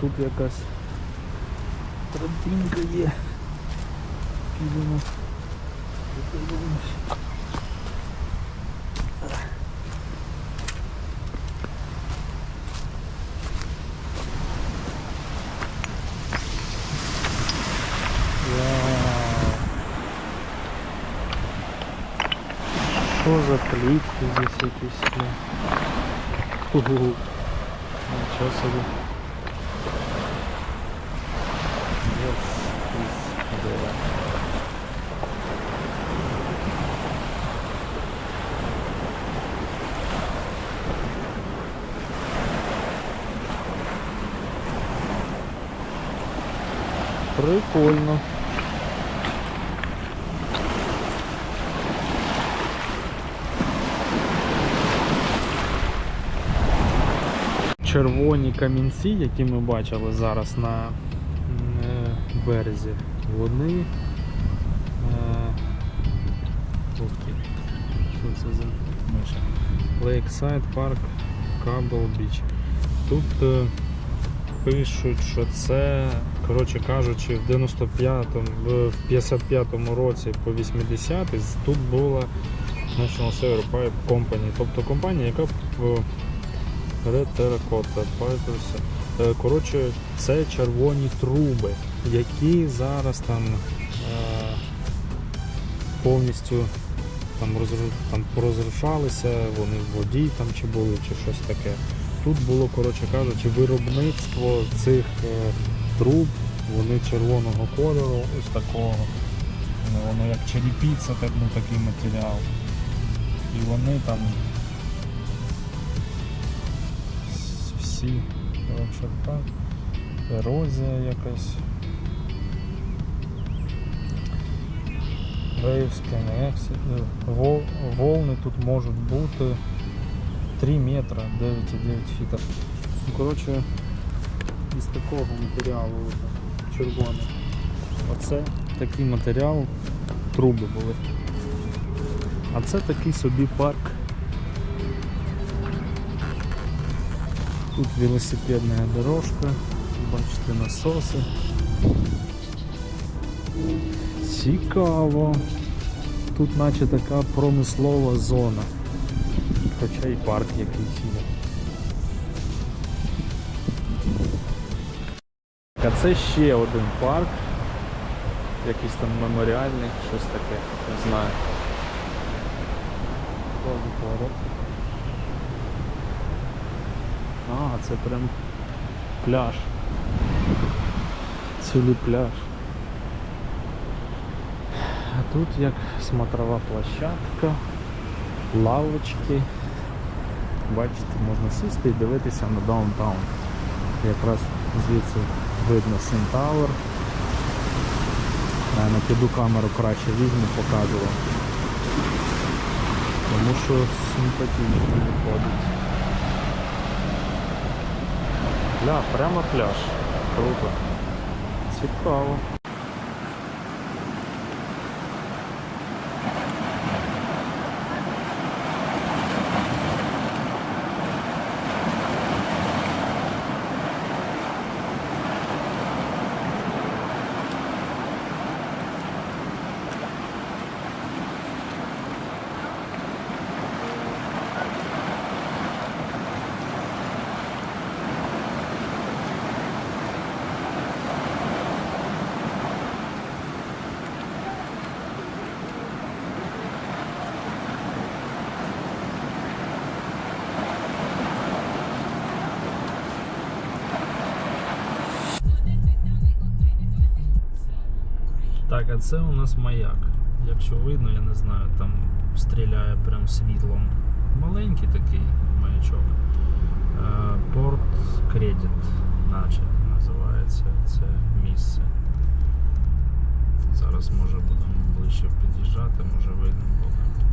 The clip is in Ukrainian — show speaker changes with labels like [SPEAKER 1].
[SPEAKER 1] Так, тут якась тропінка є. Підемо. Подивимось. Вау. Что за плитки здесь якісь? є? Ху-ху. Ничего Прикольно. Червоні камінці, які ми бачили зараз на е, березі, вони. е, Що це за миша? Lakeside Park Cable Beach. Тут е, пишуть, що це, коротше кажучи, в 95-му, в 55-му році по 80-й тут була National Sewer Pipe Company, тобто компанія, яка Red Terracotta Pipers. Е, Коротше, це червоні труби, які зараз там е, повністю там, там порозрушалися, вони в воді там чи були, чи щось таке. Тут було, коротше кажучи, виробництво цих е, труб, вони червоного кольору, ось такого. Воно як черепіця, так, ну, такий матеріал. І вони там всі, так. Ерозія якась. Waves can. Вол, волни тут можуть бути 3 метра, 9,9 фіта. Ну, коротше, із такого матеріалу червоний. Оце такий матеріал, труби були. А це такий собі парк. Тут велосипедна дорожка, бачите насоси. Цікаво. Тут наче така промислова зона. Хоча і парк якийсь є. А це ще один парк. Якийсь там меморіальний, щось таке, не знаю. А, це прям пляж. Цілий пляж. А тут як смотрова площадка, лавочки. Бачите, можна сісти і дивитися на даунтаун. Якраз звідси видно Сентауер. На піду камеру краще візьму, покажу вам. Тому що симпатійно виходить. Бля, прямо пляж. Круто. Цікаво. Так, а це у нас маяк. Якщо видно, я не знаю, там стріляє прям світлом. Маленький такий маячок. Е, Порт Кредит, наче називається це місце. Зараз може будемо ближче під'їжджати, може видно буде.